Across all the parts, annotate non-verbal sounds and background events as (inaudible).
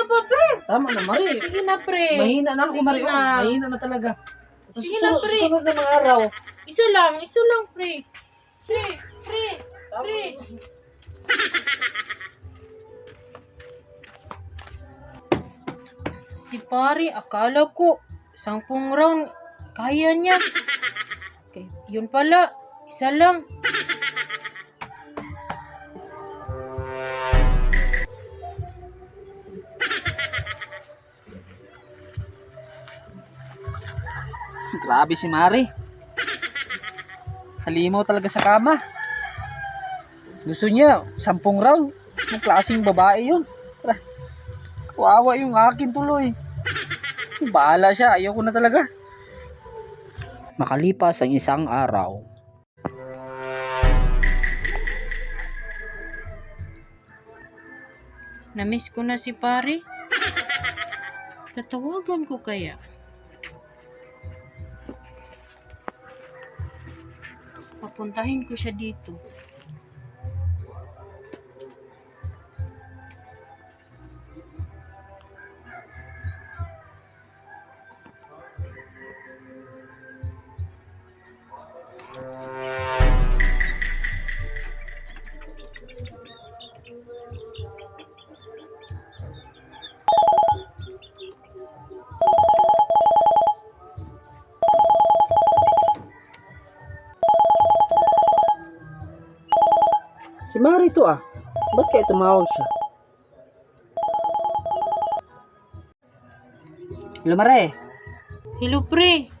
isa pa, pre. Tama na, Mari. Sige na, pre. Mahina na ako, Sige Mari. na. Oh, Mahina na talaga. Sa Sige na, susunod, pre. susunod na mga araw. Isa lang, isa lang, pre. Pre, pre, pre. Si pare, akala ko, sampung round, kaya niya. (laughs) Okay, yun pala, isa lang. Grabe si Mari. Halimaw talaga sa kama. Gusto niya, sampung round. Ang klaseng babae yun. Kawawa yung akin tuloy. Bahala siya, ayoko na talaga. Makalipas ang isang araw. Namiss ko na si pare. Tatawagan ko kaya. Papuntahin ko siya dito. Si Mari to ah. Ba't kaya tumawag siya? Hello Mare, Hello pre,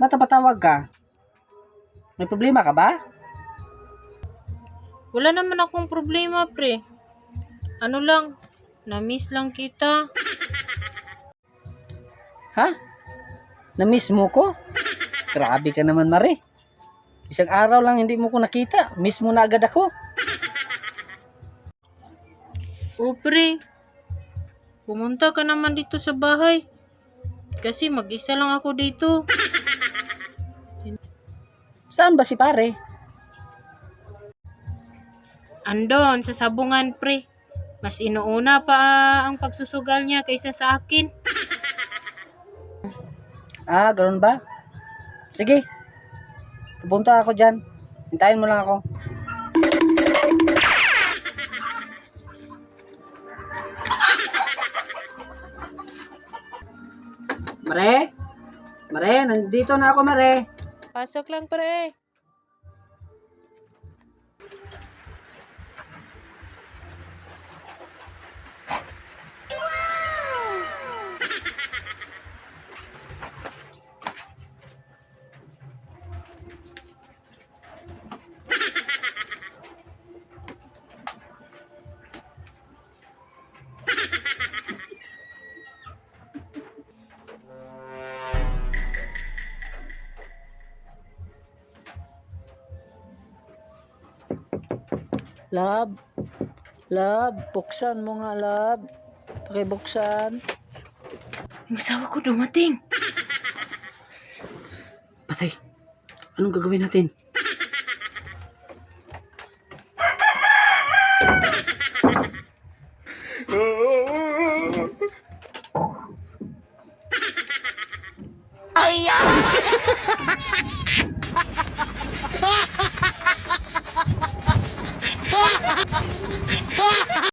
ba't napatawag ka? May problema ka ba? wala naman akong problema pre. Ano lang, namiss lang kita. Ha? Na-miss mo ko? Grabe ka naman, Mare. Isang araw lang hindi mo ko nakita. Miss mo na agad ako. O pre, pumunta ka naman dito sa bahay. Kasi mag-isa lang ako dito. Saan ba si pare? Andon, sa sabungan pre. Mas inuuna pa ah, ang pagsusugal niya kaysa sa akin. Ah, ganoon ba? Sige. Pupunta ako dyan. Hintayin mo lang ako. Mare? Mare, nandito na ako, Mare. Pasok lang pre. (laughs) Love. Love, buksan mo nga, love. Pakibuksan. Yung asawa ko dumating. Patay. Anong gagawin natin?